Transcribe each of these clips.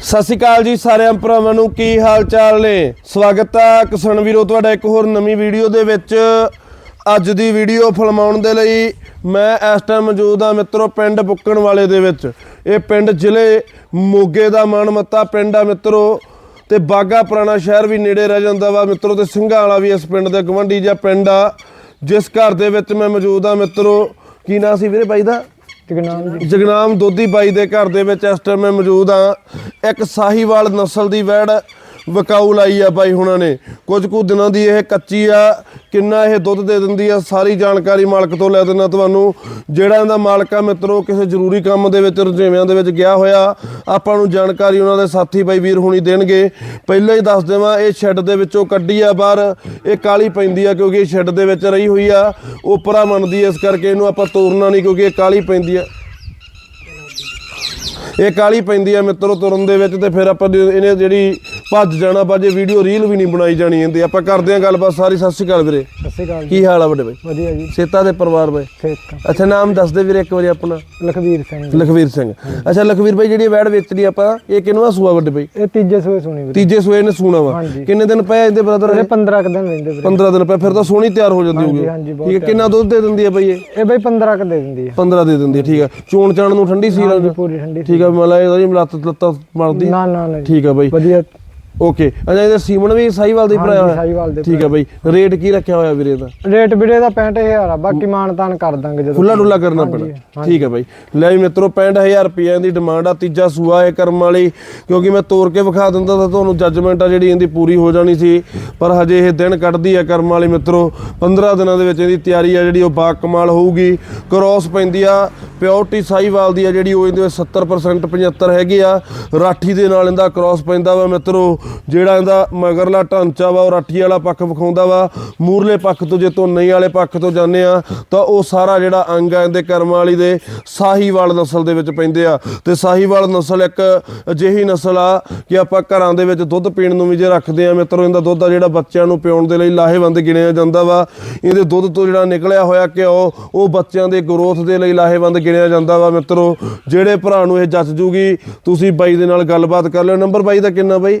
ਸਤਿ ਸ਼੍ਰੀ ਅਕਾਲ ਜੀ ਸਾਰਿਆਂ ਭਰਾਵਾਂ ਨੂੰ, ਕੀ ਹਾਲ ਚਾਲ ਨੇ? ਸਵਾਗਤ ਹੈ ਕਿਸਾਨ ਵੀਰੋ, ਤੁਹਾਡਾ ਇੱਕ ਹੋਰ ਨਵੀਂ ਵੀਡੀਓ ਦੇ ਵਿੱਚ। ਅੱਜ ਦੀ ਵੀਡੀਓ ਫਿਲਮਾਉਣ ਦੇ ਲਈ ਮੈਂ ਇਸ ਟਾਈਮ ਮੌਜੂਦ ਹਾਂ ਮਿੱਤਰੋ, ਪਿੰਡ ਬੁੱਕਣ ਵਾਲੇ ਦੇ ਵਿੱਚ। ਇਹ ਪਿੰਡ ਜ਼ਿਲ੍ਹੇ ਮੋਗੇ ਦਾ ਮਾਨਮੱਤਾ ਪਿੰਡ ਆ ਮਿੱਤਰੋ, ਤੇ ਬਾਗਾ ਪੁਰਾਣਾ ਸ਼ਹਿਰ ਵੀ ਨੇੜੇ ਰਹਿ ਜਾਂਦਾ ਵਾ ਮਿੱਤਰੋ, ਤੇ ਸਿੰਘਾਂ ਵਾਲਾ ਵੀ ਇਸ ਪਿੰਡ ਦੇ ਗਵੰਡੀ ਜਿਹਾ ਪਿੰਡ ਆ। ਜਿਸ ਘਰ ਦੇ ਵਿੱਚ ਮੈਂ ਮੌਜੂਦ ਹਾਂ ਮਿੱਤਰੋ, ਕੀ ਨਾਂ ਸੀ ਵੀਰੇ ਬਾਈ ਦਾ? ਜਗਨਾਮ ਜੀ। ਜਗਨਾਮ ਦੋਦੀ ਬਾਈ ਦੇ ਘਰ ਦੇ ਵਿੱਚ ਇਸ ਟਾਈਮ ਮੈਂ ਮੌਜੂਦ ਆ ਇੱਕ ਸਾਹੀਵਾਲ ਨਸਲ ਦੀ ਵੈੜ ਵਕਾਊ ਲਾਈ ਆ ਬਾਈ ਹੁਣਾਂ ਨੇ। ਕੁਝ ਕੁ ਦਿਨਾਂ ਦੀ ਇਹ ਕੱਚੀ ਆ ਕਿੰਨਾ ਇਹ ਦੁੱਧ ਦੇ ਦਿੰਦੀ ਆ ਸਾਰੀ ਜਾਣਕਾਰੀ ਮਾਲਕ ਤੋਂ ਲੈ ਦਿੰਦਾ ਤੁਹਾਨੂੰ। ਜਿਹੜਾ ਇਹਦਾ ਮਾਲਕ ਆ ਮਿੱਤਰੋ ਕਿਸੇ ਜ਼ਰੂਰੀ ਕੰਮ ਦੇ ਵਿੱਚ ਰੁਝੇਵਿਆਂ ਦੇ ਵਿੱਚ ਗਿਆ ਹੋਇਆ ਆਪਾਂ ਨੂੰ ਜਾਣਕਾਰੀ ਉਹਨਾਂ ਦੇ ਸਾਥੀ ਬਾਈ ਵੀਰ ਹੁਣੀ ਦੇਣਗੇ। ਪਹਿਲਾਂ ਹੀ ਦੱਸ ਦੇਵਾਂ ਇਹ ਸ਼ੈੱਡ ਦੇ ਵਿੱਚੋਂ ਕੱਢੀ ਆ ਬਾਹਰ ਇਹ ਕਾਲੀ ਪੈਂਦੀ ਆ ਕਿਉਂਕਿ ਇਹ ਸ਼ੈੱਡ ਦੇ ਵਿੱਚ ਰਹੀ ਹੋਈ ਆ। ਉਪਰਾ ਮੰਨਦੀ ਆ, ਇਸ ਕਰਕੇ ਇਹਨੂੰ ਆਪਾਂ ਤੋੜਨਾ ਨਹੀਂ ਕਿਉਂਕਿ ਇਹ ਕਾਲੀ ਪੈਂਦੀ ਆ। ਇਹ ਕਾਲੀ ਪੈਂਦੀ ਆ ਮਿੱਤਰੋ ਤੁਰਨ ਦੇ ਵਿੱਚ ਤੇ ਫਿਰ ਆਪਾਂ ਇਹਨੇ ਜਿਹੜੀ ਭੱਜ ਜਾਣਾ ਬਾ ਜੇ ਵੀਡੀਓ ਰੀਲ ਵੀ ਨਹੀਂ ਬਣਾਈ ਜਾਣੀ ਇਹਦੀ ਆਪਾਂ ਕਰਦੇ ਆਂ ਗੱਲਬਾਤ। ਸਾਰੀ ਸਤਿ ਸ਼੍ਰੀ ਅਕਾਲ ਵੀਰੇ। ਸਤਿ ਸ਼੍ਰੀ ਅਕਾਲ ਕੀ ਹਾਲ ਆ ਵੱਡੇ ਬਾਈ? ਵਧੀਆ ਜੀ। ਸੇਤਾ ਦੇ ਪਰਿਵਾਰ ਬਾਈ? ਖੇਤ ਅੱਛਾ ਨਾਮ ਦੱਸ ਦੇ ਵੀਰੇ ਇੱਕ ਵਾਰੀ ਆਪਣਾ। ਲਖਵੀਰ ਸਿੰਘ ਲਖਵੀਰ ਸਿੰਘ। ਅੱਛਾ ਲਖਵੀਰ ਬਾਈ ਜਿਹੜੀ ਵੈੜ ਵੇਚਣੀ ਆਪਾਂ ਇਹ ਕਿੰਨਵਾ ਸੂਆ ਵੱਡੇ ਬਾਈ? ਇਹ ਤੀਜੇ ਸੂਏ ਸੁਣੀ ਵੀਰੇ। ਤੀਜੇ ਸੂਏ ਨੇ ਸੂਣਾ ਵਾ। ਕਿੰਨੇ ਦਿਨ ਪਏ ਇਹਦੇ ਬ੍ਰਦਰ ਇਹ 15 ਕੁ ਦਿਨ ਰਹਿੰਦੇ ਵੀਰੇ। 15 ਦਿਨ ਪਏ ਫਿਰ ਤਾਂ ਸੋਹਣੀ ਤਿਆਰ ਹੋ ਜਾਂਦੀ ਹੋਊਗੀ। ਠੀਕ ਹੈ ਕਿੰਨਾ ਦੁੱਧ ਦੇ ਦਿੰਦੀ ਹੈ ਬਾਈ ਇਹ? ਇਹ ਬਈ 15 ਕ ਦੇ ਦਿੰਦੀ ਹੈ 15 ਦੇ ਦਿੰਦੀ ਹੈ ਠੀਕ ਹੈ ਚੋਣ ਚਾਣ ਨੂੰ ਠੰਡੀ ਸੀ ਪੂਰੀ ਠੰਡੀ ਠੀਕ ਹੈ ਮਤਲਬ ਇਹਦਾ ਜੀ ਲੱਤ ਲੱਤਾਂ ਮਰਦੀ ਨਾ ਨਾ। ਠੀਕ ਹੈ ਬਾਈ। ਵਧੀਆ। ਓਕੇ ਅੱਛਾ ਇਹਦਾ ਸੀਮਨ ਵੀ ਸਾਈਵਾਲ ਦਾ ਹੀ ਭਰਾਇਆ ਹਾਂਜੀ, ਹੋਇਆ? ਸਾਹੀਵਾਲ ਦੇ ਠੀਕ ਹੈ ਬਾਈ। ਰੇਟ ਕੀ ਰੱਖਿਆ ਹੋਇਆ ਵੀਰੇ ਦਾ ਰੇਟ ਵੀਰੇ ਦਾ 65000 ਆ। ਬਾਕੀ ਮਾਨ ਤਾਨ ਕਰ ਦਾਂਗੇ ਜਦੋਂ ਖੁੱਲਾ ਡੁੱਲਾ ਕਰਨਾ ਪੈਣਾ। ਠੀਕ ਹੈ ਬਾਈ। ਲੈ ਵੀ ਮਿੱਤਰੋ 65000 ਰੁਪਏ ਦੀ ਡਿਮਾਂਡ ਆ ਤੀਜਾ ਸੂਆ ਹੈ ਕਰਮ ਵਾਲੀ। ਕਿਉਂਕਿ ਮੈਂ ਤੋੜ ਕੇ ਵਿਖਾ ਦਿੰਦਾ ਤਾਂ ਤੁਹਾਨੂੰ ਜੱਜਮੈਂਟ ਆ ਜਿਹੜੀ ਇਹਦੀ ਪੂਰੀ ਹੋ ਜਾਣੀ ਸੀ। ਪਰ ਹਜੇ ਇਹ ਦਿਨ ਕੱਢਦੀ ਆ ਕਰਮ ਵਾਲੀ ਮਿੱਤਰੋ। 15 ਦਿਨਾਂ ਦੇ ਵਿੱਚ ਇਹਦੀ ਤਿਆਰੀ ਆ ਜਿਹੜੀ ਉਹ ਬਾ ਕਮਾਲ ਹੋਊਗੀ। ਕ੍ਰੋਸ ਪੈਂਦੀ ਆ ਪਿਓਰਟੀ ਸਾਈਵਾਲ ਦੀ ਆ ਜਿਹੜੀ ਉਹ ਇਹਦੇ ਵਿੱਚ 70% 75 ਹੈਗੀ ਆ। ਰਾਠੀ ਦੇ ਨਾਲ ਇਹਦਾ ਕ੍ਰੋਸ ਪੈਂਦਾ ਵਾ ਮਿੱਤਰੋ। ਜਿਹੜਾ ਇਹਦਾ ਮਗਰਲਾ ਢਾਂਚਾ ਵਾ, ਉਹ ਰਾਠੀ ਵਾਲਾ ਪੱਖ ਵਿਖਾਉਂਦਾ ਵਾ। ਮੂਰਲੇ ਪੱਖ ਤੋਂ ਜੇ ਧੋਨੇ ਵਾਲੇ ਪੱਖ ਤੋਂ ਜਾਂਦੇ ਆ, ਤਾਂ ਉਹ ਸਾਰਾ ਜਿਹੜਾ ਅੰਗ ਆ, ਇਹਦੇ ਕਰਮ ਵਾਲੀ ਦੇ ਸਾਹੀਵਾਲ ਨਸਲ ਦੇ ਵਿੱਚ ਪੈਂਦੇ ਆ। ਤੇ ਸਾਹੀਵਾਲ ਨਸਲ ਇੱਕ ਅਜਿਹੀ ਨਸਲ ਆ ਕਿ ਆਪਾਂ ਘਰਾਂ ਦੇ ਵਿੱਚ ਦੁੱਧ ਪੀਣ ਨੂੰ ਵੀ ਜੇ ਰੱਖਦੇ ਆ, ਮਿੱਤਰੋ, ਇਹਦਾ ਦੁੱਧ ਆ ਜਿਹੜਾ ਬੱਚਿਆਂ ਨੂੰ ਪਿਉਣ ਦੇ ਲਈ ਲਾਹੇਵੰਦ ਗਿਣਿਆ ਜਾਂਦਾ ਵਾ। ਇਹਦੇ ਦੁੱਧ ਤੋਂ ਜਿਹੜਾ ਨਿਕਲਿਆ ਹੋਇਆ ਘਿਓ, ਉਹ ਬੱਚਿਆਂ ਦੇ ਗਰੋਥ ਦੇ ਲਈ ਲਾਹੇਵੰਦ ਗਿਣਿਆ ਜਾਂਦਾ ਵਾ, ਮਿੱਤਰੋ। ਜਿਹੜੇ ਭਰਾ ਨੂੰ ਇਹ ਜੱਚ ਜੂਗੀ, ਤੁਸੀਂ ਬਾਈ ਦੇ ਨਾਲ ਗੱਲਬਾਤ ਕਰ ਲਿਓ। ਨੰਬਰ ਬਾਈ ਦਾ ਕਿੰਨਾ ਬਾਈ?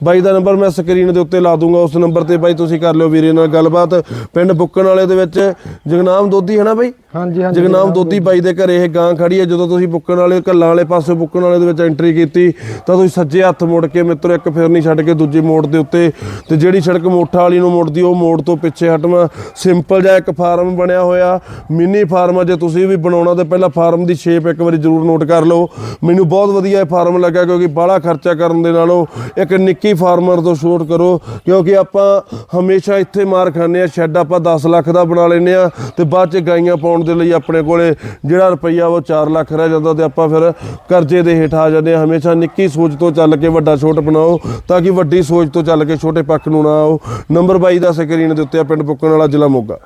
ਬਾਈ ਦਾ ਨੰਬਰ ਮੈਂ ਸਕਰੀਨ ਦੇ ਉੱਤੇ ਲਾ ਦੂੰਗਾ ਉਸ ਨੰਬਰ ਤੇ ਬਾਈ ਤੁਸੀਂ ਕਰ ਲਿਓ ਵੀਰੇ ਨਾਲ ਗੱਲਬਾਤ। ਪਿੰਡ ਬੁੱਕਣ ਵਾਲੇ ਦੇ ਵਿੱਚ ਜਗਨਾਮ ਦੋਦੀ ਹੈ ਨਾ ਬਾਈ? ਹਾਂਜੀ ਹਾਂਜੀ ਜਗਨਾਮ ਦੋਦੀ ਬਾਈ ਦੇ ਘਰੇ ਇਹ ਗਾਂ ਖੜੀ ਹੈ ਜਦੋਂ ਤੁਸੀਂ ਬੁੱਕਣ ਵਾਲੇ ਕੱਲਾਂ ਵਾਲੇ ਪਾਸੇ ਬੁੱਕਣ ਵਾਲੇ ਦੇ ਵਿੱਚ ਐਂਟਰੀ ਕੀਤੀ ਤਾਂ ਤੁਸੀਂ ਸੱਜੇ ਹੱਥ ਮੁੜ ਕੇ ਮਿੱਤਰੋ ਇੱਕ ਫਿਰਨੀ ਛੱਡ ਕੇ ਦੂਜੇ ਮੋੜ ਦੇ ਉੱਤੇ ਤੇ ਜਿਹੜੀ ਸੜਕ ਮੋਠਾ ਵਾਲੀ ਨੂੰ ਮੁੜਦੀ ਉਹ ਮੋੜ ਤੋਂ ਪਿੱਛੇ ਹਟਵਾ। ਸਿੰਪਲ ਜਿਹਾ ਇੱਕ ਫਾਰਮ ਬਣਿਆ ਹੋਇਆ ਮਿੰਨੀ ਫਾਰਮ ਜੇ ਤੁਸੀਂ ਵੀ ਬਣਾਉਣਾ ਤੇ ਪਹਿਲਾਂ ਫਾਰਮ ਦੀ ਸ਼ੇਪ ਇੱਕ ਵਾਰੀ ਜ਼ਰੂਰ ਨੋਟ ਕਰ ਲਓ। ਮੈਨੂੰ ਬਹੁਤ ਵਧੀਆ ਇਹ ਫਾਰਮ ਲੱਗਾ ਕਿਉਂਕਿ ਬਾਹਲਾ ਖਰਚਾ ਕਰਨ ਦੇ ਨਾਲੋਂ ਇੱਕ ਨਿੱਕੀ ਫਾਰਮਰ ਤੋਂ ਸ਼ੋਟ ਕਰੋ, ਕਿਉਂਕਿ ਆਪਾਂ ਹਮੇਸ਼ਾ ਇੱਥੇ ਮਾਰ ਖਾਂਦੇ ਆ ਸ਼ੈੱਡ ਆਪਾਂ 10 ਲੱਖ ਦਾ ਬਣਾ ਲੈਂਦੇ ਆ ਤੇ ਬਾਅਦ ਚ ਗਾਈਆਂ ਪਾਉਣ ਦੇ ਲਈ ਆਪਣੇ ਕੋਲੇ ਜਿਹੜਾ ਰੁਪਈਆ ਉਹ 4 ਲੱਖ ਰਹਿ ਜਾਂਦਾ ਤੇ ਆਪਾਂ ਫਿਰ ਕਰਜ਼ੇ ਦੇ ਹੇਠ ਆ ਜਾਂਦੇ ਆ ਹਮੇਸ਼ਾ ਨਿੱਕੀ ਸੋਚ ਤੋਂ ਚੱਲ ਕੇ ਵੱਡਾ ਛੋਟ ਬਣਾਓ, ਤਾਂ ਕਿ ਵੱਡੀ ਸੋਚ ਤੋਂ ਚੱਲ ਕੇ ਛੋਟੇ ਪੱਖ ਨੂੰ ਨਾ ਆਓ। ਨੰਬਰ 22 ਦਾ ਸਕਰੀਨ ਦੇ ਉੱਤੇ ਆ, ਪਿੰਡ ਪੁੱਕਣ ਵਾਲਾ, ਜ਼ਿਲ੍ਹਾ ਮੋਗਾ।